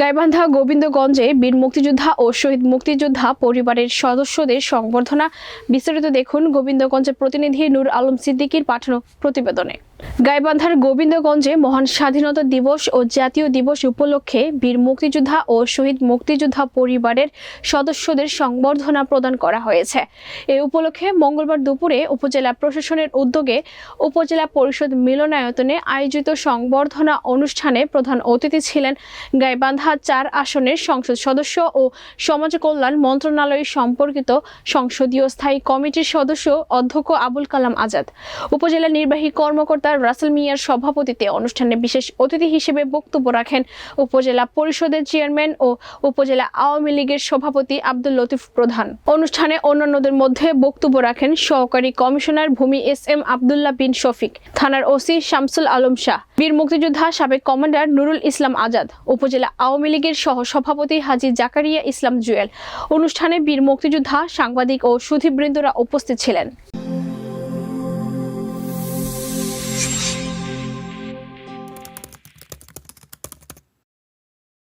গাইবান্ধা গোবিন্দগঞ্জে বীর মুক্তিযোদ্ধা ও শহীদ মুক্তিযোদ্ধা পরিবারের সদস্যদের সংবর্ধনা। বিস্তারিত দেখুন গোবিন্দগঞ্জের প্রতিনিধি নূর আলম সিদ্দিকীর পাঠানো প্রতিবেদনে। গাইবান্ধার গোবিন্দগঞ্জে মহান স্বাধীনতা দিবস ও জাতীয় দিবস উপলক্ষে বীর মুক্তিযোদ্ধা ও শহীদ মুক্তিযোদ্ধা পরিবারের সদস্যদের সংবর্ধনা প্রদান করা হয়েছে। এ উপলক্ষে মঙ্গলবার দুপুরে উপজেলা প্রশাসনের উদ্যোগে উপজেলা পরিষদ মিলনায়তনে আয়োজিত সংবর্ধনা অনুষ্ঠানে প্রধান অতিথি ছিলেন গাইবান্ধা চার আসনের সংসদ সদস্য ও সমাজ কল্যাণ মন্ত্রণালয় সম্পর্কিত সংসদীয় স্থায়ী কমিটির সদস্য অধ্যক্ষ আবুল কালাম আজাদ। উপজেলা নির্বাহী কর্মকর্তা রাসেল মিয়ার সভাপতিতে অনুষ্ঠানে বিশেষ অতিথি হিসেবে বক্তব্য রাখেন উপজেলা পরিষদের চেয়ারম্যান ও উপজেলা আওয়ামী লীগের সভাপতি আব্দুল লতিফ প্রধান। অনুষ্ঠানে অন্যান্যদের মধ্যে বক্তব্য রাখেন সহকারী কমিশনার ভূমি এস এম আবদুল্লাহ বিন শফিক, থানার ওসি শামসুল আলম শাহ, বীর মুক্তিযোদ্ধা সাবেক কমান্ডার নুরুল ইসলাম আজাদ, উপজেলা আওয়ামী লীগের সহ সভাপতি হাজি জাকারিয়া ইসলাম জুয়েল। অনুষ্ঠানে বীর মুক্তিযোদ্ধা, সাংবাদিক ও সুধীবৃন্দরা উপস্থিত ছিলেন।